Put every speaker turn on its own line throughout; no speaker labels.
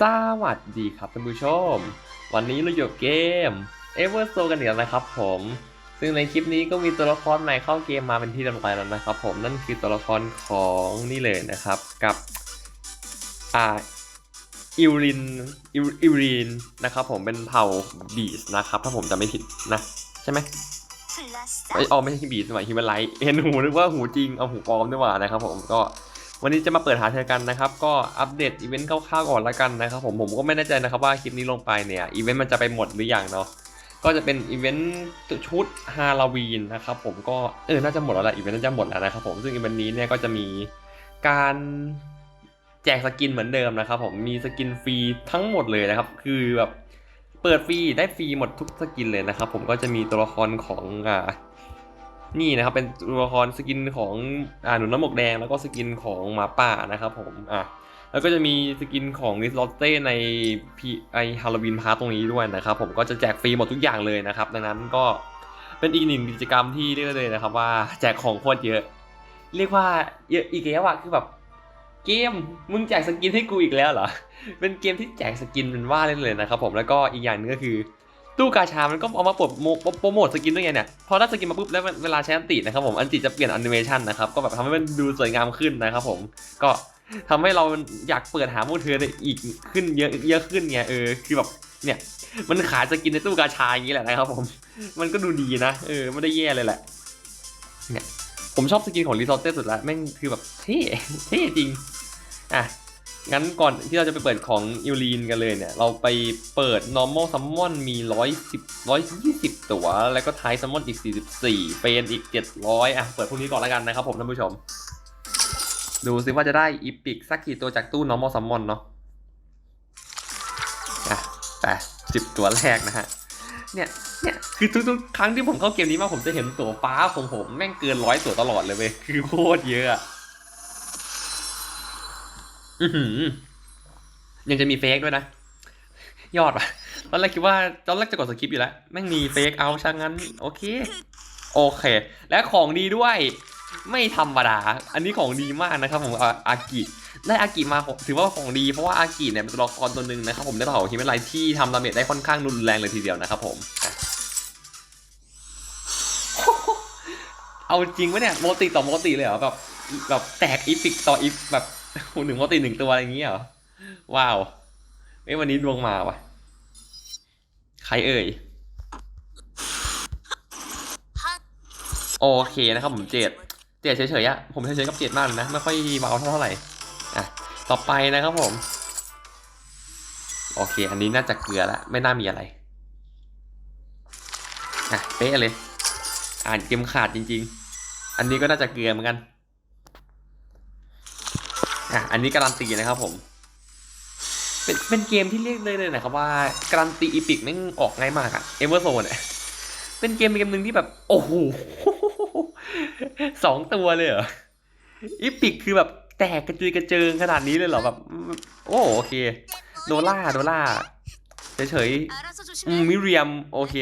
สวัสดีครับท่านผู้ชม วันนี้เราอยู่กับเกม e v e r s o กันอีกแล้วนะครับผม ซึ่งในคลิปนี้ก็มีตัวละครใหม่เข้าเกมมาเป็นที่เรียบร้อยแล้วนะครับผมนั่นคือตัวละครของนี่เลยนะครับกับอ่าอิวรินอิวอิวรินนะครับผมเป็นเผ่าบีสนะครับถ้าผมจำไม่ผิดนะใช่ไหมไอยอ๋อไม่ใช่บีสมัยฮิวไลท์เห็นหูนึกว่าหูจริงเอาหูปลอมด้วยว่านะครับผมก็ วันนี้จะมาเปิดหาเธอกันนะครับ ก็อัปเดตอีเวนต์คร่าวๆก่อนละกันนะครับผมผมก็ไม่แน่ใจนะครับว่าคลิปนี้ลงไปเนี่ยอีเวนต์มันจะไปหมดหรือยังเนาะก็จะเป็นอีเวนต์ชุดฮาโลวีนนะครับผมก็เออน่าจะหมดแล้วแหละอีเวนต์น่าจะหมดแล้วนะครับผมซึ่งอีเวนต์นี้เนี่ยก็จะมีการแจกสกินเหมือนเดิมนะครับผมมีสกินฟรีทั้งหมดเลยนะครับคือแบบเปิดฟรีได้ฟรีหมดทุกสกินเลยนะครับผมก็จะมีตัวละครของอ่า นี่นะครับเป็นตัวละครสกินของอ่าหนุนน้ำหมกแดงแล้วก็สกินของหมาป่านะครับผมอะแล้วก็จะมีสกินของริสลอตเต้ในพีไอฮาโลวีนพาร์ตตรงนี้ด้วยนะครับผมก็จะแจกฟรีหมดทุกอย่างเลยนะครับ ดังนั้นก็เป็นอีกหนึ่งกิจกรรมที่เรียกได้เลยนะครับว่าแจกของโคตรเยอะ เรียกว่าเยอะอีกแล้วอะคือแบบเกมมึงแจกสกินให้กูอีกแล้วเหรอเป็นเกมที่แจกสกินเป็นว่าเล่นเลยนะครับผมแล้วก็อีกอย่างนึงก็คือ ตู้กาชา มันก็เอามาปรโมโปรโมทสกินด้วยไงเนี่ย พอได้สกินมาปุ๊บแล้วเวลาใช้อันตินะครับผม อันติจะเปลี่ยนแอนิเมชันนะครับ ก็แบบทำให้มันดูสวยงามขึ้นนะครับผม ก็ทำให้เราอยากเปิดหามูเธอได้อีกขึ้นเยอะเยอะขึ้นไงเออ คือแบบเนี่ยมันขายสกินในตู้กาชาอย่างนี้แหละนะครับผม มันก็ดูดีนะ เออไม่ได้แย่เลยแหละ เนี่ยผมชอบสกินของรีซอสเต้สุดละแม่งคือแบบเท่เท่จริง อะ งั้นก่อนที่เราจะไปเปิดของอิวลีนกันเลยเนี่ย เราไปเปิด normal summon มี 110 120 ตัว แล้วก็ Thai summon อีก 44 เป็นอีก 700 อะ เปิดพวกนี้ก่อนแล้วกันนะครับผมท่านผู้ชม ดูซิว่าจะได้อีพิกสักกี่ตัวจากตู้ normal summon เนาะอะแต่10ตัวแรกนะฮะ เนี่ยเนี่ยคือทุกๆ ครั้งที่ผมเข้าเกมนี้มาผมจะเห็นตัวฟ้าของผมแม่งเกินร้อยตัวตลอดเลยเว้ยคือโคตรเยอะ อือหือ ยังจะมีเฟกด้วยนะ ยอดว่ะ ตอนแรกคิดว่า ตอนแรกจะกดสคริปต์อยู่แล้ว แม่งมีเฟกเอาช่างงั้น โอเค โอเค และของดีด้วย ไม่ธรรมดา อันนี้ของดีมากนะครับผมอาอากิได้อากิมาถือว่าของดีเพราะว่าอากิเนี่ยเป็นตัวละครตัวหนึ่งนะครับผมได้เผ่าฮิเมนไลที่ทำดาเมจได้ค่อนข้างรุนแรงเลยทีเดียวนะครับผมเอาจริงปะเนี่ยโมติต่อโมติเลยเหรอแบบแบบแตกอีพิกต่ออีแบบ หนึ่งโมติหนึ่งตัวอะไรอย่างเงี้ยเหรอ ว้าวเอ้วันนี้ดวงมาว่ะ ใครเอ่ย โอเคนะครับผมเจ็ด เจ็ดเฉยๆอะผมเฉยๆกับเจ็ดมากเลยนะ ไม่ค่อยเบาเท่าไหร่ อะ ต่อไปนะครับผม โอเค อันนี้น่าจะเกลือแล้วไม่น่ามีอะไร อะ เป๊ะเลย อ่านเกมขาดจริง ๆ อันนี้ก็น่าจะเกลือเหมือนกัน อะอันนี้การันตีนะครับผมเป็นเป็นเกมที่เรียกได้เลยนะครับว่าการันตีอีพิกแม่งออกง่ายมากอะเอเวอร์โซเนี่ยเป็นเกมเกมหนึ่งที่แบบ โอ้โหสองตัวเลยเหรออีพิกคือแบบแตกกระจุยกระเจิงขนาดนี้เลยเหรอแบบ โอ้โอเค โดล่าโดล่าเฉยๆอืมมิเรียมโอเค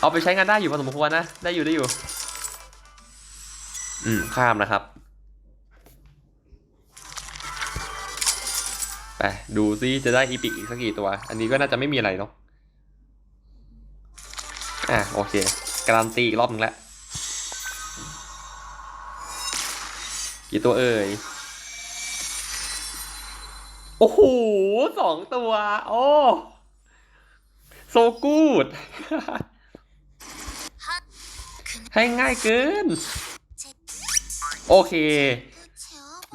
เอาไปใช้งานได้อยู่พอสมควรนะ ได้อยู่ได้อยู่ อืมข้ามนะครับ ดูซิจะได้อีพิกอีกสักกี่ตัว อันนี้ก็น่าจะไม่มีอะไรเนาะอะโอเค การันตีอีกรอบนึงแล้วกี่ตัวเอ่ย โอ้โหสองตัว โอ้โซกูด ให้ง่ายเกิน โอเค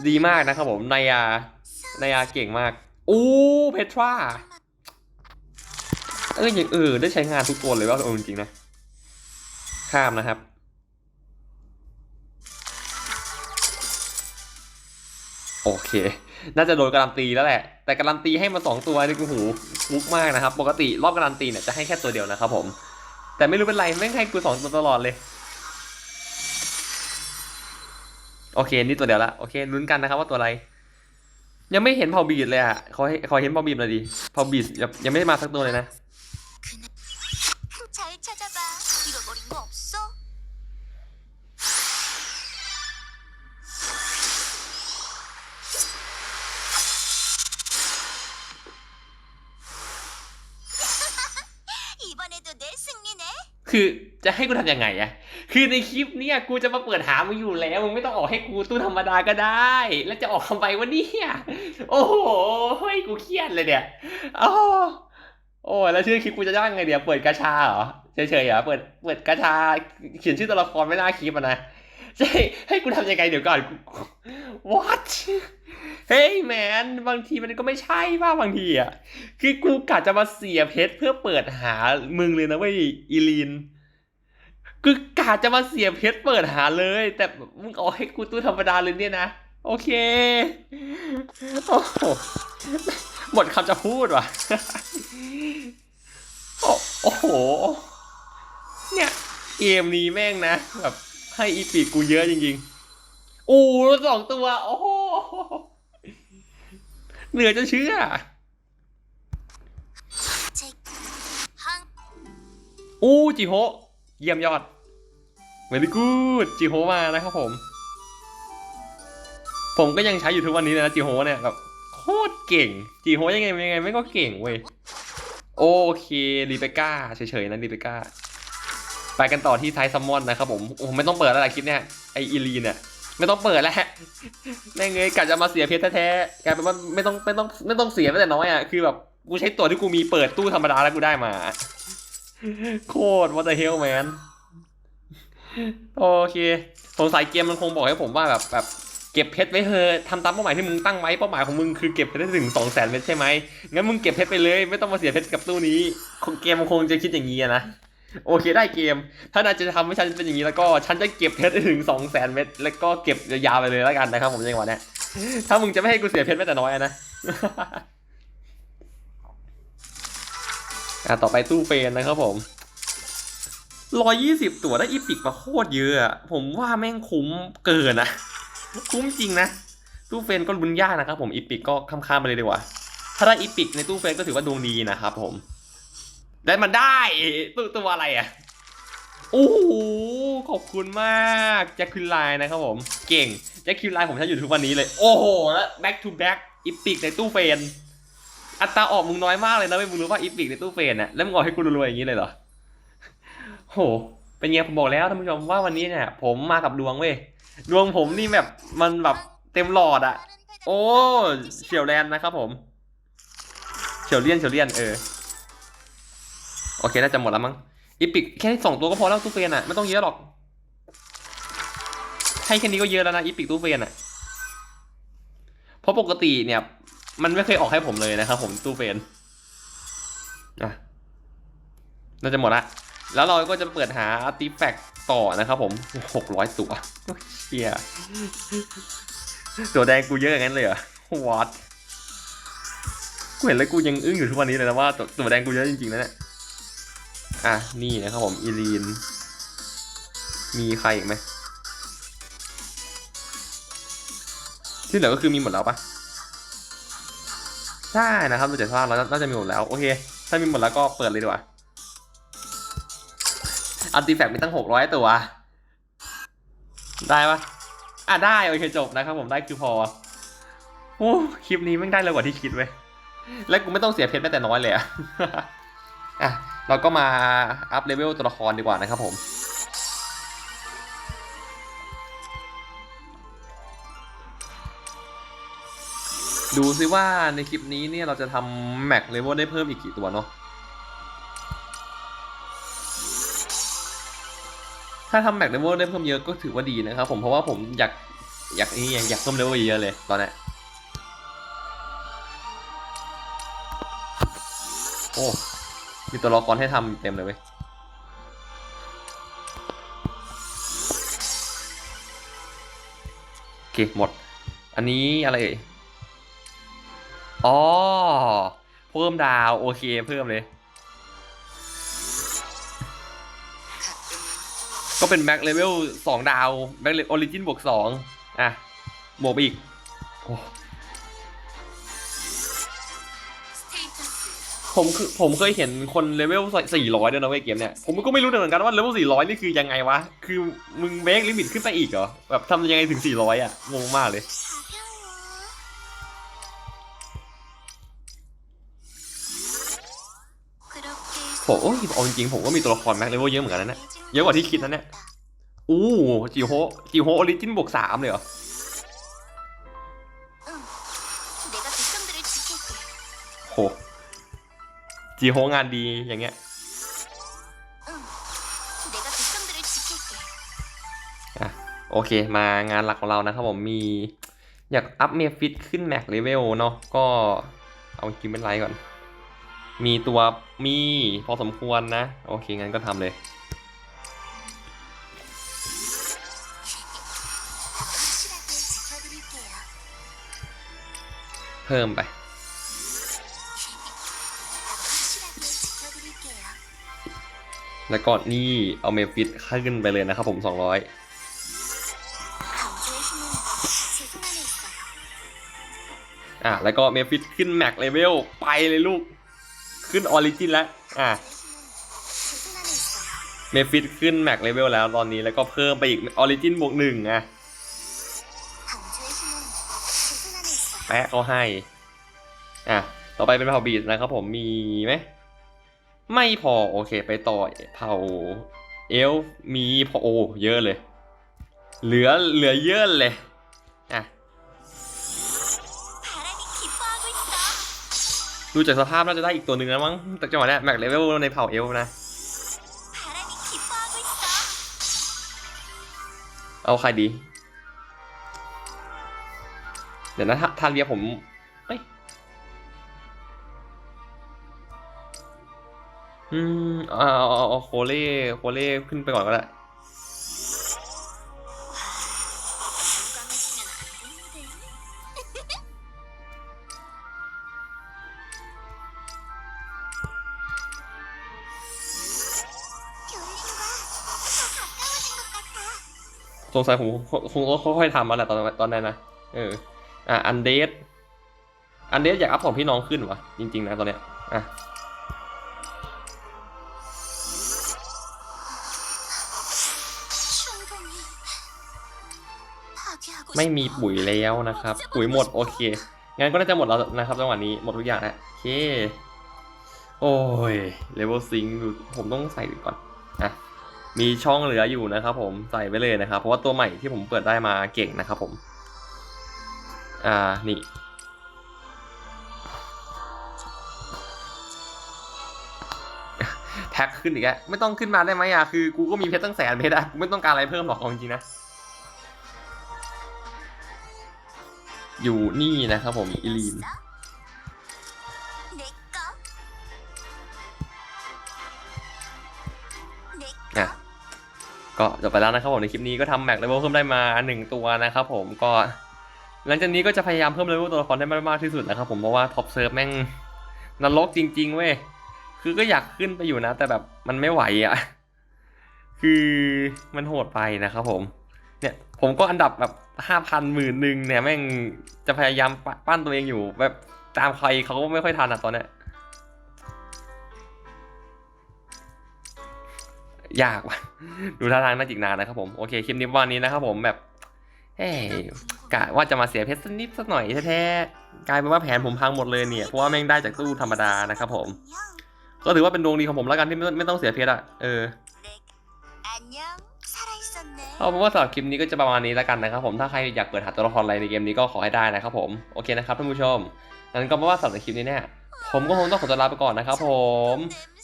ดีมากนะครับผมนายา นายาเก่งมากอู้เพทราเอออย่างเออได้ใช้งานทุกตัวเลยว่าจริงๆนะ ข้ามนะครับ โอเค น่าจะโดนการันตีแล้วแหละ แต่การันตีให้มาสองตัวนี่โอ้โหฟุกมากนะครับ ปกติรอบการันตีเนี่ยจะให้แค่ตัวเดียวนะครับผม แต่ไม่รู้เป็นไรไม่ให้กูสองตัวตลอดเลย โอเค นี่ตัวเดียวละ โอเคลุ้นกันนะครับว่าตัวอะไร ยังไม่เห็นเผ่าบีดเลยอะขอขอเห็นเผ่าบีดหน่อยดิเผ่าบีดยังยังไม่มาสักตัวเลยนะ.คือจะให้กูทำยังไงอะคือในคลิปเนี้ยกูจะมาเปิดหามึงอยู่แล้วมึงไม่ต้องออกให้กูตู้ธรรมดาก็ได้ แล้วจะออกทำไมวะเนี่ย โอ้โหเฮ้ยกูเครียดเลยเนี่ยโอ้โอ้แล้วชื่อคลิปกูจะย่างไงเดี๋ยวเปิดกาชาเหรอเฉยๆเหรอเปิดเปิดกาชาเขียนชื่อตัวละครไม่น่าคลิปอะนะจะให้ให้กูทำยังไงเดี๋ยวก่อน what เฮ้ยแมนบางทีมันก็ไม่ใช่ป่ะบางทีอะคือกูกะจะมาเสียเพชรเพื่อเปิดหามึงเลยนะเว้ยอีลีนกูกะจะมาเสียเพชรเปิดหาเลย แต่มึงเอาให้กูตู้ธรรมดาเลยเนี่ยนะ โอเค โอ้โหหมดคำจะพูดว่ะ โอ้โห เนี่ยเกมนี้แม่งนะ แบบให้อีปีกูเยอะจริงๆ อู้สองตัว โอ้โห เหนือจะเชื่อ อู้จิโฮเยี่ยมยอดเวลิกูดจิโฮมานะครับผม ผมก็ยังใช้อยู่ทุกวันนี้เลยนะจิโฮเนี่ยแบบโคตรเก่งจิโฮยังไงยังไงไม่ก็เก่งเว้ยโอเครีเบก้าเฉยๆนะรีเบก้าไปกันต่อที่ไทซัมมอนนะครับผมโอ้ไม่ต้องเปิดแล้วล่ะคลิปเนี่ยไออีลีเนี่ยไม่ต้องเปิดแล้วแม่งเงยกะจะมาเสียเพชรแท้ๆกลายเป็นว่าไม่ต้องไม่ต้องไม่ต้องเสียแม้แต่น้อยอะคือแบบกูใช้ตัวที่กูมีเปิดตู้ธรรมดาแล้วกูได้มา โคตร what the hell man โอเคสงสัยเกมมันคงบอกให้ผมว่าแบบแบบ เก็บเพชรไว้เถอะทำตามเป้าหมายที่มึงตั้งไว้เป้าหมายของมึงคือเก็บเพชรได้ถึงสองแสนเม็ดใช่ไหมงั้นมึงเก็บเพชรไปเลย ไม่ต้องมาเสียเพชรกับตู้นี้คงเกมคงจะคิดอย่างนี้นะโอเคได้เกม ถ้านายจะทำให้ฉันเป็นอย่างนี้แล้วก็ฉันจะเก็บเพชรได้ถึงสองแสนเม็ดแล้วก็เก็บยาวไปเลยแล้วกันนะครับผมจังหวะเนี้ยถ้ามึงจะไม่ให้กูเสียเพชรแม้แต่น้อยนะอะต่อไปตู้เฟนนะครับผมร้อยยี่สิบตัวได้อีพิกมาโคตรเยอะ ผมว่าแม่งคุ้มเกินนะ คุ้มจริงนะ ตู้เฟนก็ลุ้นยากนะครับผมอีพิกก็ข้ามๆไปเลยดีกว่า ถ้าได้อีพิกในตู้เฟนก็ถือว่าดวงดีนะครับผม ได้มันได้ตัวตัวอะไรอะโอ้โหขอบคุณมากแจ็คคิวไลน์นะครับผมเก่งแจ็คคิวไลน์ผมใช้อยู่ทุกวันนี้เลย โอ้โหแล้ว back to back อีพิกในตู้เฟนอัตราออกมึงน้อยมากเลยนะไม่มึงรู้ว่าอีพิกในตู้เฟนน่ะแล้วมึงออกให้กูรวยๆอย่างนี้เลยเหรอโหเป็นไงผมบอกแล้วท่านผู้ชมว่าวันนี้เนี่ย ผมมากับดวงเว้ย ดวงผมนี่แบบมันแบบเต็มหลอดอะโอ้เฉียวแลนนะครับผม เฉียวเลี่ยนเฉียวเลี่ยนเออ โอเค น่าจะหมดแล้วมั้งอีพิกแค่สองตัวก็พอแล้วตู้เฟนอะไม่ต้องเยอะหรอกให้แค่นี้ก็เยอะแล้วนะอีพิกตู้เฟนอะเพราะปกติเนี่ย มันไม่เคยออกให้ผมเลยนะครับผมตู้เฟนอะน่าจะหมดละแล้วเราก็จะเปิดหาอาร์ติแฟกต์ ต่อนะครับผมหกร้อยตัวเฮียตัวแดงกูเยอะอย่างนั้นเลยเหรอวอตกูเห็นแล้วกูยังอึ้งอยู่ทุกวันนี้เลยนะว่าตัวตัวแดงกูเยอะจริงๆนะเนี่ยอะนี่นะครับผมอีลีน มีใครอีกไหมที่เหลือก็คือมีหมดแล้วปะใช่นะครับดูจากสภาพแล้วน่าจะมีหมดแล้ว โอเค ถ้ามีหมดแล้วก็เปิดเลยดีกว่า อัลติแฟกมีตั้งหกร้อยตัว ได้ปะอะได้โอเคจบนะครับผมได้คือพอโอ้คลิปนี้แม่ได้เร็วกว่าที่คิดเว้ยและกูไม่ต้องเสียเพชรแม้แต่น้อยเลยอะอะเราก็มาอัพเลเวลตัวละครดีกว่านะครับผมดูซิว่าในคลิปนี้เนี่ยเราจะทำแม็กเลเวลได้เพิ่มอีกกี่ตัวเนาะ ถ้าทำแม็กเลเวลได้เพิ่มเยอะก็ถือว่าดีนะครับผมเพราะว่าผมอยากอยากนี่อยากเพิ่มเลเวลเยอะเลยตอนนี้โอ้มีตัวละครให้ทำเต็มเลยเว้ยโอเคหมด อันนี้อะไรเอ่ยอ๋อเพิ่มดาว โอเคเพิ่มเลย ก็เป็นแม็กเลเวลสองดาวแม็กเลออริจินบวกสองอะบวกอีกผมคือผมเคยเห็นคนเลเวลสี่ร้อยด้วยนะเว้ยเกมเนี่ย ผมก็ไม่รู้เหมือนกันว่าเลเวลสี่ร้อยนี่คือยังไงวะ คือมึงเบรกลิมิตขึ้นไปอีกเหรอ แบบทำยังไงถึงสี่ร้อยอะ งงมากเลย เอาจริงๆผมก็มีตัวละครแม็กเลเวลเยอะเหมือนกันนะเนี่ยเยอะกว่าที่คิดนะเนี่ยอู้จิโฮจิโฮออริจินบวกสามเลยเหรอโหจีโฮงานดีอย่างเงี้ยโอเคมางานหลักของเรานะครับผมมีอยากอัพเมฟิตขึ้นแม็กเลเวลเนาะก็เอากิมเป็นไลท์ก่อน มีตัวมีพอสมควรนะ โอเค งั้นก็ทำเลย เพิ่มไป แล้วก่อนนี่เอาเมฟิตขึ้นไปเลยนะครับผม 200อะ แล้วก็เมฟิตขึ้นแม็กเลเวลไปเลยลูก ขึ้นออริจินแล้ว อะเมฟิตขึ้นแม็กเลเวลแล้วตอนนี้แล้วก็เพิ่มไปอีกออริจินบวกหนึ่งอะแปะเขาให้ อะ ต่อไปเป็นเผ่าบีสนะครับผมมีไหม ไม่พอโอเคไปต่อเผ่าเอลมีพอโอเยอะเลย เหลือเหลือเยอะเลย ดูจากสภาพน่าจะได้อีกตัวหนึ่งแล้วมั้งแต่จังหวะนี้แม็กเลเวลในเผ่าเอลนะ เอาใครดี เดี๋ยวนะทาเรียผมเอ้ยอืมอาเอาโคเล่โคเล่ขึ้นไปก่อนก็ได้ สงสัยผมคงต้องค่อยๆทำมาแหละตอนตอนนั้นนะเอออะอันเดสอันเดสอยากอัพสองพี่น้องขึ้นวะจริง ๆ นะตอนเนี้ยอะไม่มีปุ๋ยแล้วนะครับ ปุ๋ยหมดโอเคงั้นก็น่าจะหมดแล้วนะครับจังหวะนี้หมดทุกอย่างแล้วโอเค โอ้ยเลเวลซิงผมต้องใส่ก่อนอะ มีช่องเหลืออยู่นะครับผมใส่ไว้เลยนะครับ เพราะว่าตัวใหม่ที่ผมเปิดได้มาเก่งนะครับผม อ่านี่แท็กขึ้นอีกแล้วไม่ต้องขึ้นมาได้ไหมอะคือกูก็มีเพชรตั้งแสนเพชรอะกูไม่ต้องการอะไรเพิ่มหรอกเอาจริงๆนะอยู่นี่นะครับผมอีลีน ก็จบไปแล้วนะครับผมในคลิปนี้ก็ทำแม็กเลเวลเพิ่มได้มาหนึ่งตัวนะครับผมก็หลังจากนี้ก็จะพยายามเพิ่มเลเวลตัวละครได้มากที่สุดนะครับผมเพราะว่าท็อปเซิร์ฟแม่งนรกจริง ๆ เว้ยคือก็อยากขึ้นไปอยู่นะ แต่แบบมันไม่ไหวอะ คือมันโหดไปนะครับผม เนี่ยผมก็อันดับแบบห้าพันหมื่นหนึ่งเนี่ยแม่งจะพยายามปั้นตัวเองอยู่ แบบตามใครเขาก็ไม่ค่อยทันอะตอนเนี้ย ยากว่ะ ดูท่าทางน่าจิกนานนะครับผมโอเคคลิปนี้วันนี้นะครับผมแบบเฮ้ยกะว่าจะมาเสียเพชรสนิดสักหน่อยแท้ๆกลายเป็นว่าแผนผมพังหมดเลยเนี่ยเพราะว่าแม่งได้จากตู้ธรรมดานะครับผม ก็ถือว่าเป็นดวงดีของผมแล้วกันที่ไม่ต้องเสียเพชรอะเออเอาเป็นว่าสำหรับคลิปนี้ก็จะประมาณนี้แล้วกันนะครับผมถ้าใครอยากเปิดหาตัวละครอะไรในเกมนี้ก็ขอให้ได้นะครับผมโอเคนะครับท่านผู้ชมงั้นก็เพราะว่าสำหรับคลิปนี้เนี่ยผมก็คงต้องขอตัวลาไปก่อนนะครับผม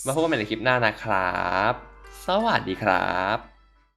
มาพบกันใหม่ในคลิปหน้านะครับ สวัสดีครับ